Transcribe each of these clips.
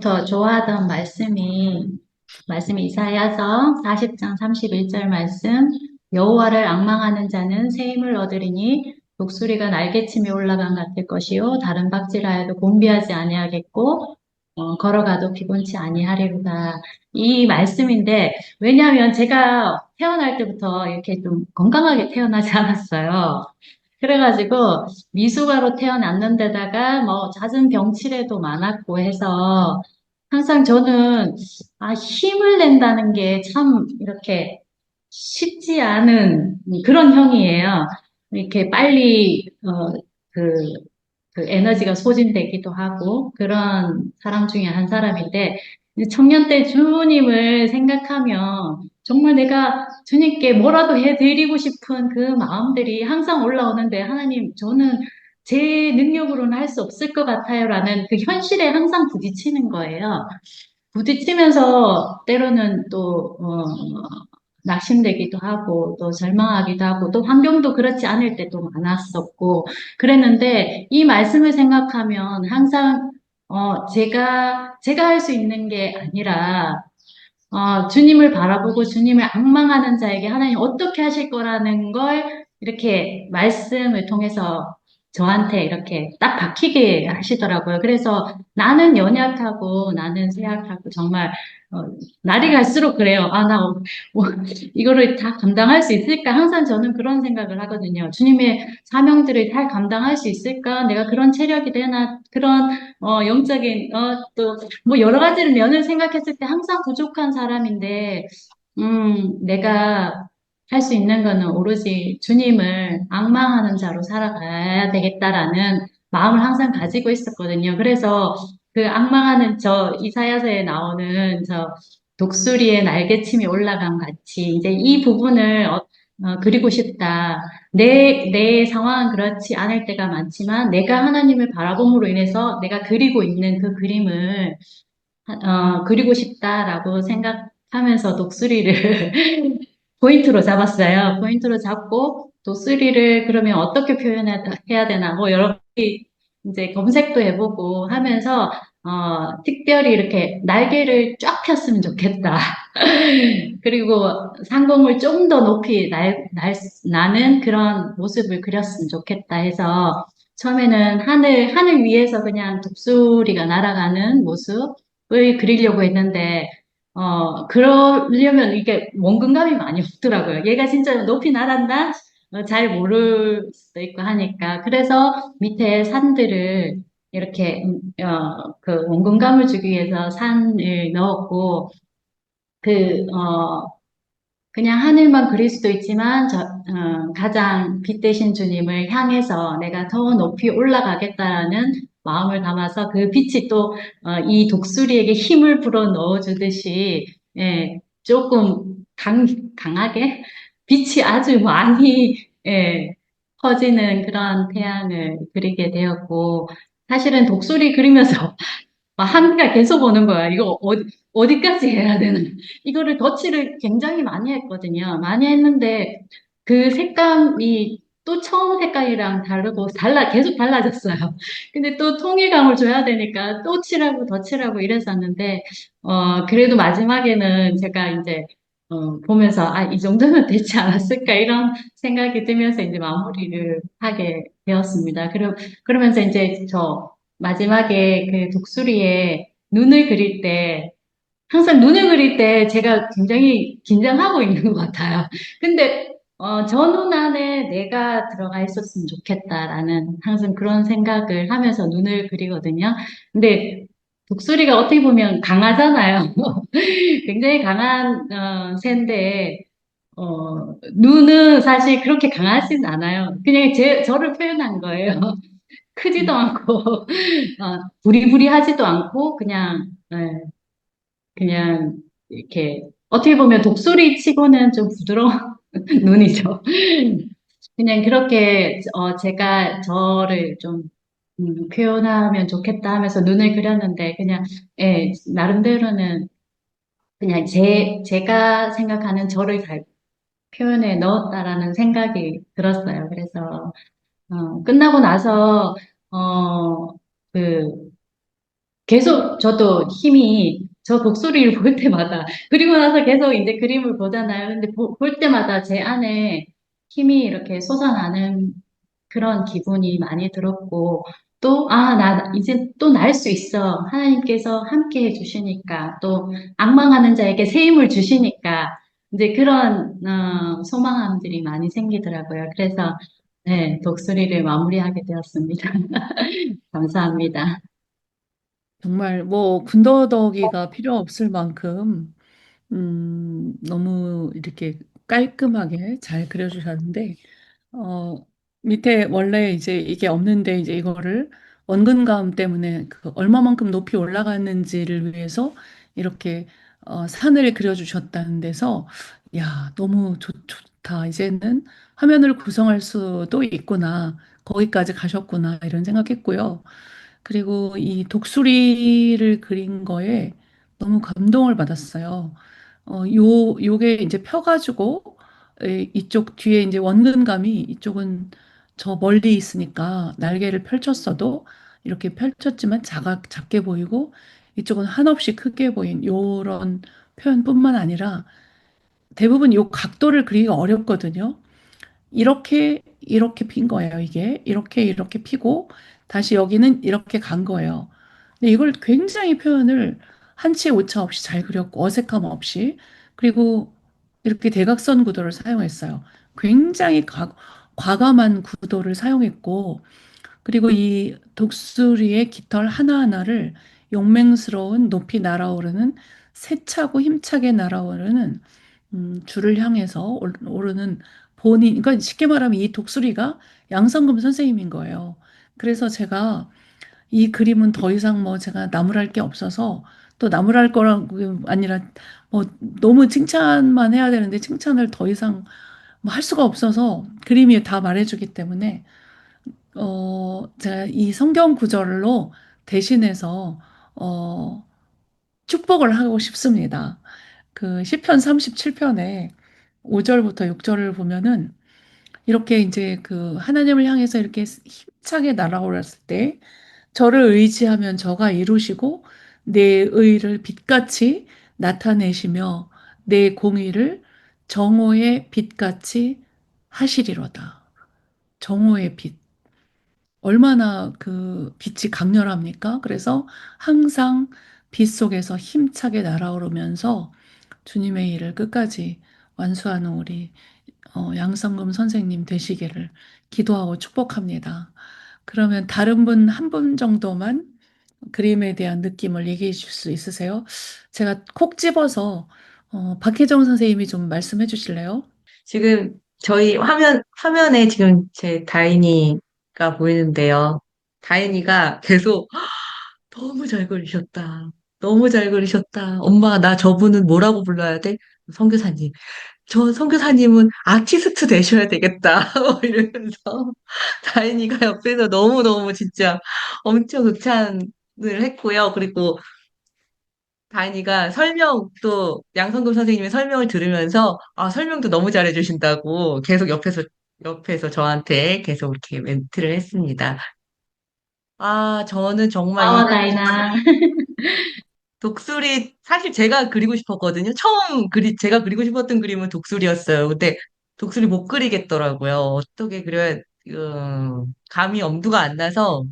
부터 좋아하던 말씀이 말씀이 이사야서 40장 31절 말씀 여호와를 앙망하는 자는 새 힘을 얻으리니 독수리가 날개침에 올라간 같을 것이요 다른 박질하여도 곤비하지 아니하겠고 어, 걸어가도 피곤치 아니하리로다. 이 말씀인데 왜냐하면 제가 태어날 때부터 이렇게 좀 건강하게 태어나지 않았어요. 그래가지고 미숙아로 태어났는데다가 뭐 잦은 병치레도 많았고 해서 항상 저는 아 힘을 낸다는 게 참 이렇게 쉽지 않은 그런 형이에요. 이렇게 빨리 어그 그 에너지가 소진되기도 하고 그런 사람 중에 한 사람인데 청년 때 주님을 생각하면 정말 내가 주님께 뭐라도 해드리고 싶은 그 마음들이 항상 올라오는데 하나님 저는 제 능력으로는 할 수 없을 것 같아요라는 그 현실에 항상 부딪히는 거예요. 부딪히면서 때로는 또 어, 낙심되기도 하고 또 절망하기도 하고 또 환경도 그렇지 않을 때도 많았었고 그랬는데 이 말씀을 생각하면 항상 어 제가 제가 할 수 있는 게 아니라 어 주님을 바라보고 주님을 앙망하는 자에게 하나님 어떻게 하실 거라는 걸 이렇게 말씀을 통해서 저한테 이렇게 딱 박히게 하시더라고요. 그래서 나는 연약하고 나는 쇠약하고 정말 어, 날이 갈수록 그래요. 아, 나 어, 뭐, 이거를 다 감당할 수 있을까? 항상 저는 그런 생각을 하거든요. 주님의 사명들을 잘 감당할 수 있을까? 내가 그런 체력이 되나? 그런 어, 영적인 어, 또 뭐 여러 가지를 면을 생각했을 때 항상 부족한 사람인데 음, 내가 할 수 있는 거는 오로지 주님을 앙망하는 자로 살아가야 되겠다라는 마음을 항상 가지고 있었거든요. 그래서 그 앙망하는 저 이사야서에 나오는 저 독수리의 날개침이 올라간 같이 이제 이 부분을 어, 어, 그리고 싶다. 내, 내 상황은 그렇지 않을 때가 많지만 내가 하나님을 바라봄으로 인해서 내가 그리고 있는 그 그림을 어, 그리고 싶다라고 생각하면서 독수리를 포인트로 잡았어요. 포인트로 잡고 독수리를 그러면 어떻게 표현해야 되나 뭐 여러 가지 이제 검색도 해보고 하면서 어, 특별히 이렇게 날개를 쫙 폈으면 좋겠다. 그리고 상공을 좀 더 높이 날, 날, 나는 그런 모습을 그렸으면 좋겠다 해서 처음에는 하늘, 하늘 위에서 그냥 독수리가 날아가는 모습을 그리려고 했는데 어, 그러려면 이게 원근감이 많이 없더라고요. 얘가 진짜 높이 날았나? 어, 잘 모를 수도 있고 하니까. 그래서 밑에 산들을 이렇게, 음, 어, 그 원근감을 주기 위해서 산을 넣었고, 그, 어, 그냥 하늘만 그릴 수도 있지만, 저, 어, 가장 빛 대신 주님을 향해서 내가 더 높이 올라가겠다라는 마음을 담아서 그 빛이 또, 어, 이 독수리에게 힘을 불어 넣어주듯이, 예, 조금 강, 강하게 빛이 아주 많이, 예, 퍼지는 그런 태양을 그리게 되었고, 사실은 독수리 그리면서 막 한기가 계속 오는 거야. 이거 어디, 어디까지 해야 되나. 이거를 덧칠을 굉장히 많이 했거든요. 많이 했는데 그 색감이 또 처음 색깔이랑 다르고 달라, 계속 달라졌어요. 근데 또 통일감을 줘야 되니까 또 칠하고 덧칠하고 이랬었는데, 어, 그래도 마지막에는 제가 이제, 어, 보면서, 아, 이 정도면 되지 않았을까, 이런 생각이 들면서 이제 마무리를 하게 되었습니다. 그러, 그러면서 이제 저 마지막에 그 독수리에 눈을 그릴 때, 항상 눈을 그릴 때 제가 굉장히 긴장하고 있는 것 같아요. 근데 어, 저눈 안에 내가 들어가 있었으면 좋겠다라는 항상 그런 생각을 하면서 눈을 그리거든요. 근데 독수리가 어떻게 보면 강하잖아요. 굉장히 강한 어, 새인데 어, 눈은 사실 그렇게 강하진 않아요. 그냥 제, 저를 표현한 거예요. 크지도 않고 어, 부리부리하지도 않고 그냥 예, 그냥 이렇게 어떻게 보면 독수리 치고는 좀 부드러운 눈이죠. 그냥 그렇게 어 제가 저를 좀 음, 표현하면 좋겠다 하면서 눈을 그렸는데 그냥 예, 나름대로는 그냥 제 제가 생각하는 저를 잘 표현해 넣었다라는 생각이 들었어요. 그래서 어, 끝나고 나서 어 그 계속 저도 힘이 저 독수리를 볼 때마다 그리고 나서 계속 이제 그림을 보잖아요. 근데 보- 볼 때마다 제 안에 힘이 이렇게 솟아나는 그런 기분이 많이 들었고 또 아, 나 이제 또 날 수 있어. 하나님께서 함께 해 주시니까 또 앙망하는 자에게 새 힘을 주시니까 이제 그런 어, 소망함들이 많이 생기더라고요. 그래서 네, 독수리를 마무리하게 되었습니다. 감사합니다. 정말 뭐 군더더기가 필요 없을 만큼 음, 너무 이렇게 깔끔하게 잘 그려 주셨는데 어, 밑에 원래 이제 이게 없는데 이제 이거를 원근감 때문에 그 얼마만큼 높이 올라갔는지를 위해서 이렇게 어, 산을 그려 주셨다는 데서 야, 너무 좋, 좋다. 이제는 화면을 구성할 수도 있구나. 거기까지 가셨구나. 이런 생각했고요. 그리고 이 독수리를 그린 거에 너무 감동을 받았어요. 어, 요, 요게 이제 펴가지고, 에, 이쪽 뒤에 이제 원근감이 이쪽은 저 멀리 있으니까 날개를 펼쳤어도 이렇게 펼쳤지만 작아, 작게 보이고, 이쪽은 한없이 크게 보인 요런 표현뿐만 아니라 대부분 요 각도를 그리기가 어렵거든요. 이렇게 이렇게 핀 거예요, 이게. 이렇게 이렇게 피고 다시 여기는 이렇게 간 거예요. 근데 이걸 굉장히 표현을 한치 오차 없이 잘 그렸고 어색함 없이 그리고 이렇게 대각선 구도를 사용했어요. 굉장히 과, 과감한 구도를 사용했고 그리고 이 독수리의 깃털 하나하나를 용맹스러운 높이 날아오르는 세차고 힘차게 날아오르는 음, 줄을 향해서 올- 오르는 본인, 그러니까 쉽게 말하면 이 독수리가 양성금 선생님인 거예요. 그래서 제가 이 그림은 더 이상 뭐 제가 나무랄 게 없어서 또 나무랄 거라고 아니라 뭐 너무 칭찬만 해야 되는데 칭찬을 더 이상 뭐 할 수가 없어서 그림이 다 말해주기 때문에 어, 제가 이 성경 구절로 대신해서 어, 축복을 하고 싶습니다. 그 시편 37편에 5절부터 6절을 보면은 이렇게 이제 그 하나님을 향해서 이렇게 힘차게 날아올랐을 때 저를 의지하면 저가 이루시고 내 의를 빛같이 나타내시며 내 공의를 정오의 빛같이 하시리로다. 정오의 빛. 얼마나 그 빛이 강렬합니까? 그래서 항상 빛 속에서 힘차게 날아오르면서 주님의 일을 끝까지 완수하는 우리 어, 양성금 선생님 되시기를 기도하고 축복합니다. 그러면 다른 분한분 정도만 그림에 대한 느낌을 얘기해 주실 수 있으세요? 제가 콕 집어서 어, 박혜정 선생님이 좀 말씀해 주실래요? 지금 저희 화면, 화면에 지금 제 다인이가 보이는데요. 다인이가 계속 너무 잘 그리셨다. 너무 잘 그리셨다. 엄마, 나 저분은 뭐라고 불러야 돼? 선교사님. 저 선교사님은 아티스트 되셔야 되겠다. 뭐 이러면서 다인이가 옆에서 너무너무 진짜 엄청 극찬을 했고요. 그리고 다인이가 설명 또 양성금 선생님의 설명을 들으면서 아 설명도 너무 잘해주신다고 계속 옆에서 옆에서 저한테 계속 이렇게 멘트를 했습니다. 아 저는 정말 이 고마워, 다이나. 독수리 사실 제가 그리고 싶었거든요. 처음 그리 제가 그리고 싶었던 그림은 독수리였어요. 근데 독수리 못 그리겠더라고요. 어떻게 그려야 어, 감이 엄두가 안 나서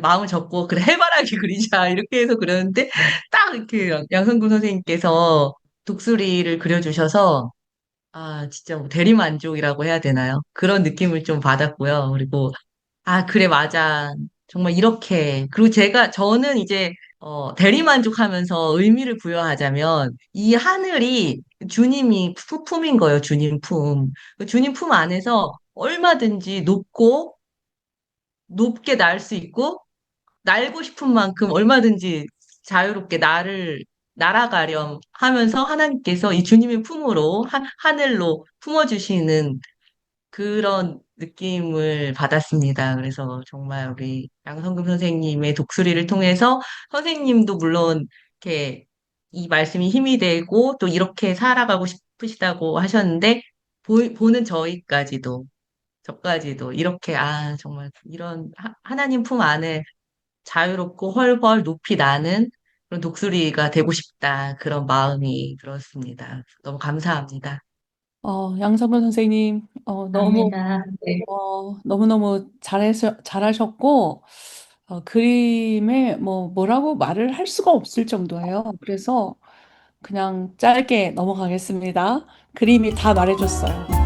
마음을 접고 그래 해바라기 그리자 이렇게 해서 그렸는데 딱 이렇게 양성구 선생님께서 독수리를 그려주셔서 아 진짜 뭐 대리만족이라고 해야 되나요? 그런 느낌을 좀 받았고요. 그리고 아 그래 맞아 정말 이렇게 그리고 제가 저는 이제 어, 대리만족하면서 의미를 부여하자면 이 하늘이 주님이 품- 품인 거예요. 주님 품. 그 주님 품 안에서 얼마든지 높고 높게 날 수 있고 날고 싶은 만큼 얼마든지 자유롭게 나를 날아가렴 하면서 하나님께서 이 주님의 품으로 하, 하늘로 품어주시는 그런 느낌을 받았습니다. 그래서 정말 우리 양성금 선생님의 독수리를 통해서 선생님도 물론 이렇게 이 말씀이 힘이 되고 또 이렇게 살아가고 싶으시다고 하셨는데 보, 보는 저희까지도 저까지도 이렇게 아 정말 이런 하, 하나님 품 안에 자유롭고 훨훨 높이 나는 그런 독수리가 되고 싶다. 그런 마음이 들었습니다. 너무 감사합니다. 어, 양성근 선생님, 어, 너무, 감사합니다. 네. 어, 너무너무 잘해서, 잘하셨고, 어, 그림에 뭐, 뭐라고 말을 할 수가 없을 정도예요. 그래서 그냥 짧게 넘어가겠습니다. 그림이 다 말해줬어요.